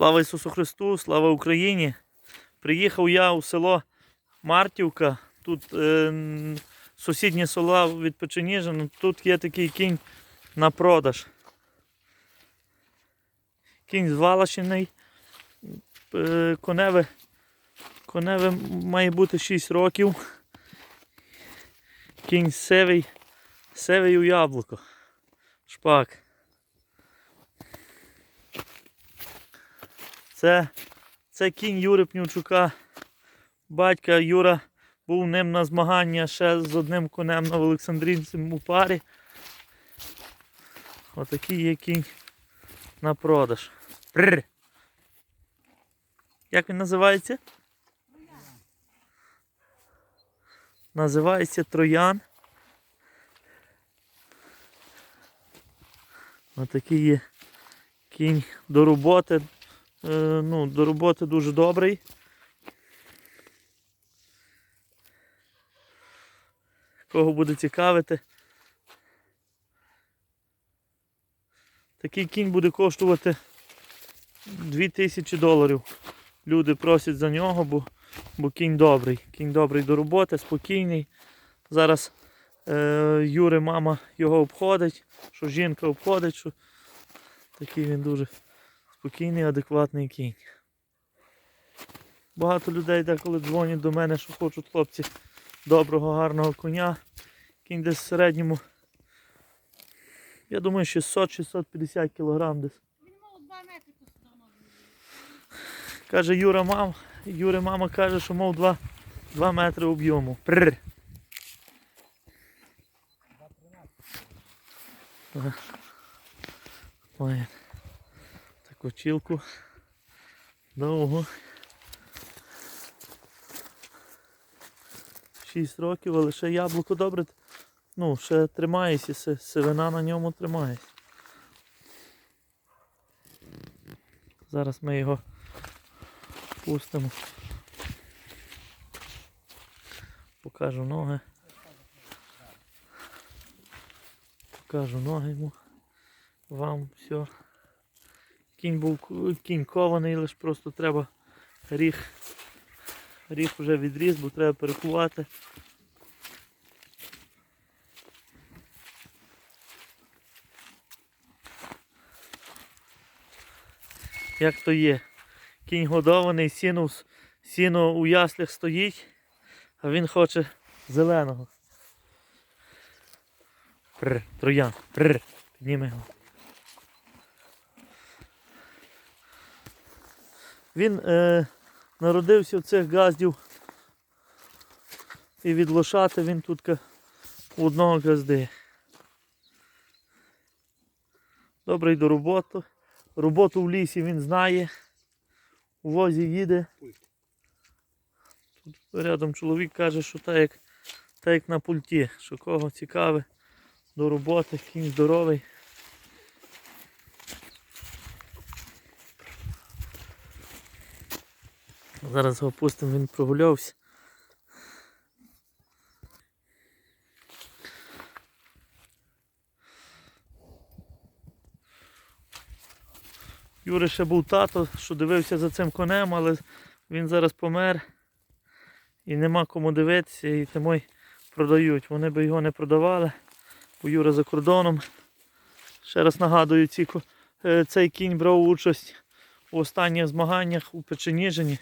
Слава Ісусу Христу, слава Україні! Приїхав я у село Мартівка. Тут е, сусіднє села від Печеніжина. Тут є такий кінь на продаж. Кінь звалашений. Е, коневе, коневе має бути 6 років. Кінь сивий, сивий у яблуко. Шпак. Це, це кінь Юри Пнючука. Батька Юра був ним на змагання ще з одним конем на Олександрінцем у парі. Отакий є кінь на продаж. Пррр. Як він називається? Називається Троян. Отакий є кінь до роботи. Е, ну, до роботи дуже добрий. Кого буде цікавити. Такий кінь буде коштувати 2000 доларів. Люди просять за нього, бо, бо кінь добрий. Кінь добрий до роботи, спокійний. Зараз е, Юри мама його обходить, що жінка обходить, що такий він дуже спокійний, адекватний кінь. Багато людей деколи дзвонять до мене, що хочуть хлопці доброго, гарного коня. Кінь десь в середньому. Я думаю, 600-650 кг десь. Він мав 2 метри тут давно. Каже Юра мам. Юра мама каже, що мав 2, 2 метри об'єму. Пррр. Таку. Довго. 6 років, але ще яблуко добре. Ну, ще тримається, си- сивина на ньому тримається. Зараз ми його пустимо. Покажу ноги. Покажу ноги йому. Вам все. Кінь був кінь кований, лише просто треба ріг. Ріг вже відріз, бо треба перекувати. Як то є? Кінь годований, сіно, сіно у яслях стоїть, а він хоче зеленого. Прр, троян, прр, підніми його. Він е, народився в цих газдів і від лошати він тут у одного газди. Добрий до роботи. Роботу в лісі він знає. У возі їде. Тут рядом чоловік каже, що так як, так як на пульті, що кого цікаве до роботи, кінь здоровий. Зараз його пустимо, він прогулявся. Юри ще був тато, що дивився за цим конем, але він зараз помер і нема кому дивитися, і тому й продають. Вони би його не продавали, бо Юра за кордоном. Ще раз нагадую, е, цей кінь брав участь у останніх змаганнях у Печеніжині,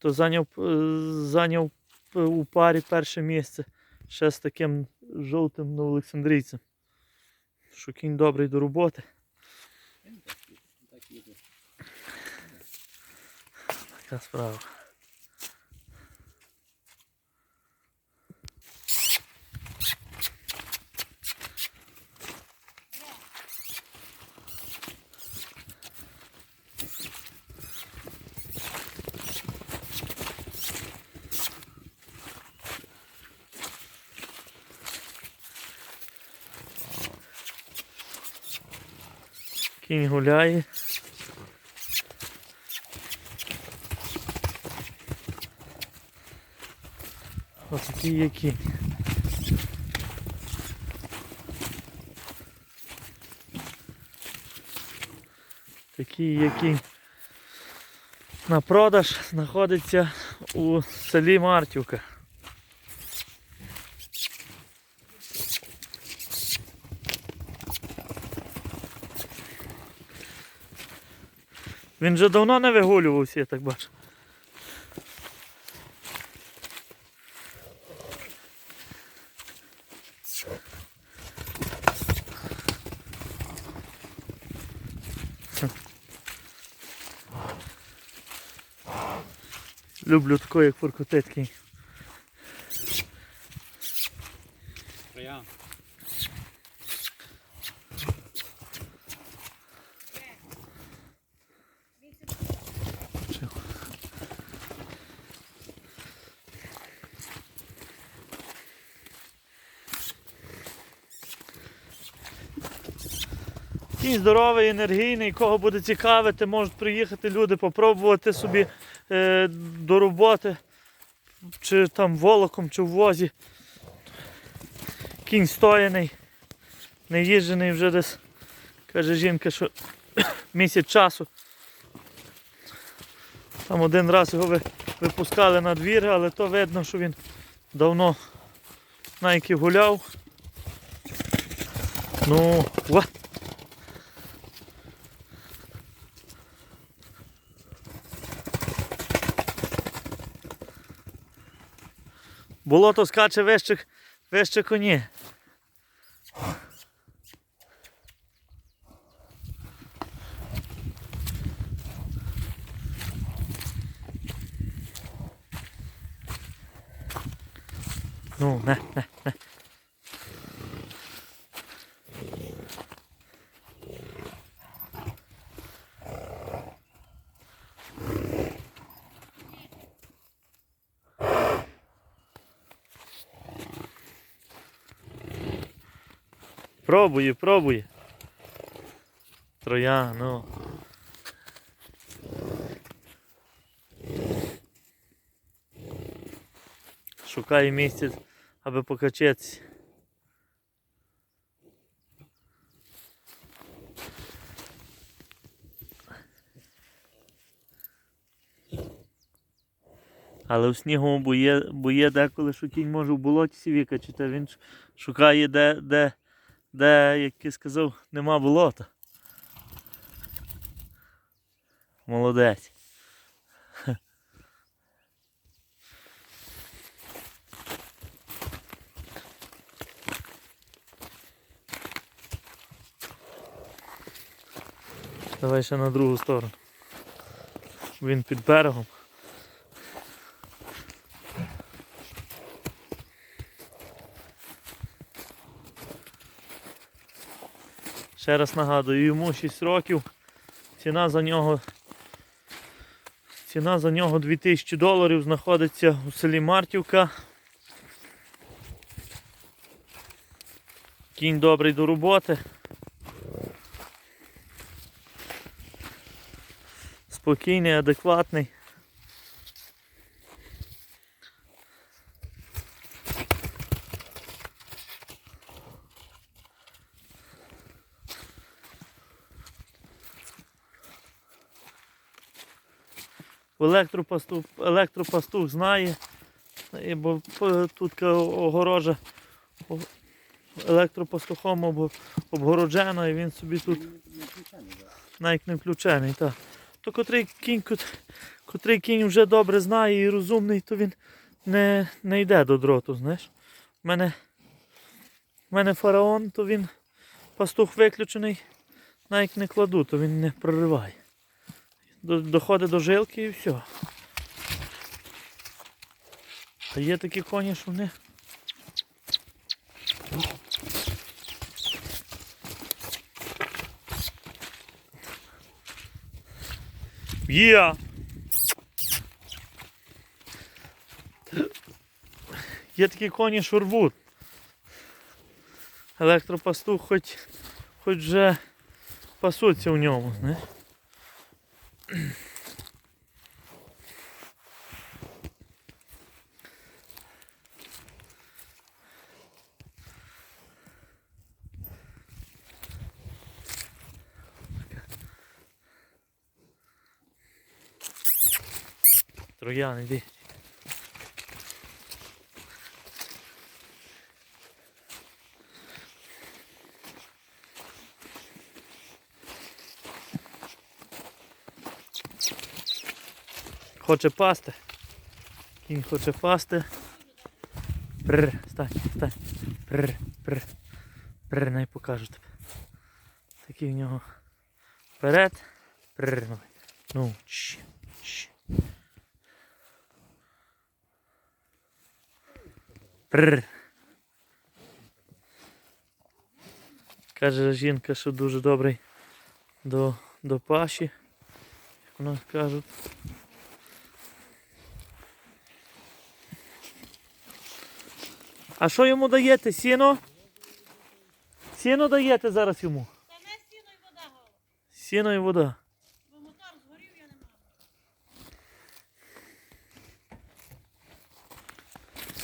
то зайняв, е, зайняв е, у парі перше місце ще з таким жовтим новоолександрійцем. Що кінь добрий до роботи. Така справа. Кінь гуляє. Ось такий є кінь. Такий є кінь на продаж знаходиться у селі Мартівка. Він вже давно не вигулювався, я так бачу. Люблю такої, як фуркотицький. Кінь здоровий, енергійний, кого буде цікавити, можуть приїхати люди, попробувати собі е, до роботи, чи там волоком, чи в возі. Кінь стояний, не їжджений вже десь, каже жінка, що місяць часу. Там один раз його ви- випускали на двір, але то видно, що він давно найки гуляв. Ну, ва. Болото скаче вище, вище коні. Ну, не, не, не. Пробує, пробує. Троя, ну. Шукає місце, аби покачатися. Але в снігу бо є, бо є деколи, що кінь може в болоті а він шукає де, де, де, як я сказав, нема болота. Молодець. Давай ще на другу сторону. Він під берегом. Ще раз нагадую, йому 6 років. Ціна за нього. Ціна за нього 2000 доларів знаходиться у селі Мартівка. Кінь добрий до роботи. Спокійний, адекватний. Електропастух, електропастух знає, бо тут огорожа електропастухом обгороджена і він собі тут навіть не включений. Так. То котрий кінь, котрий кінь вже добре знає і розумний, то він не, не йде до дроту, знаєш. У мене, в мене фараон, то він пастух виключений, навіть не кладу, то він не прориває. До- Доходить до жилки і все. А є такі коні, що вони. Є! Є такі коні, що рвуть. Електропастух хоч, хоч вже пасуться в ньому, знаєш. Троян, іди. Хоче пасти. Кінь хоче пасти. Прр, стань, стань. Прр, прр. Прр, най покажу тобі. Такий в нього вперед. Прр, ну. Чш, чш. Прр. Каже жінка, що дуже добрий до, до паші. Як у нас кажуть. А що йому даєте? Сіно? Сіно даєте зараз йому? Та не сіно й вода гола. Сіно і вода. Бо мотор згорів, я не маю.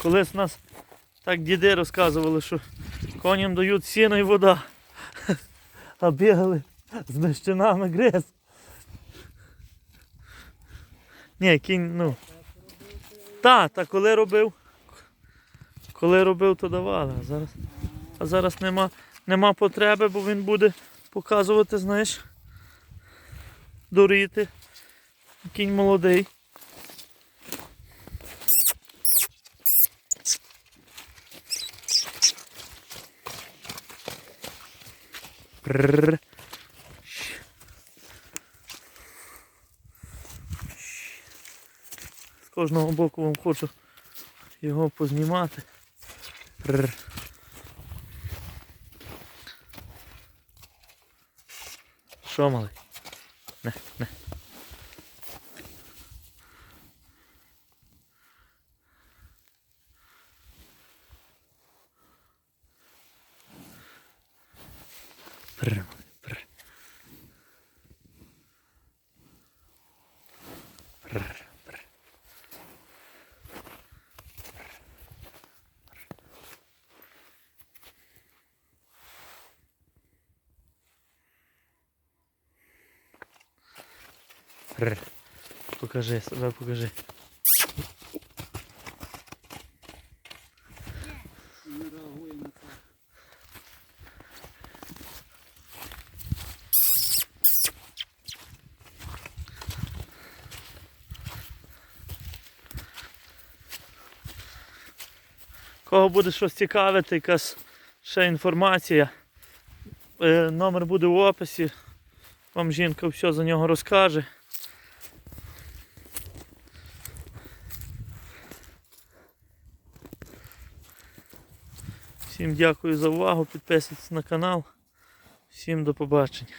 Колись нас так діди розказували, що коням дають сіно і вода. А бігали з мещинами гриз. Ні, кінь, ну. Та, та коли робив. Коли робив, то давали. А зараз, а зараз нема, нема потреби, бо він буде показувати, знаєш, дуріти. Кінь молодий. Прррр. З кожного боку вам хочу його познімати. Прррр. Що малий? Не, не. Прррр, Прррр. Покажи себе, покажи. Кого буде щось цікавити, якась ще інформація. е, Номер буде в описі. Вам жінка все за нього розкаже. Всім дякую за увагу, підписуйтесь на канал. Всім до побачення.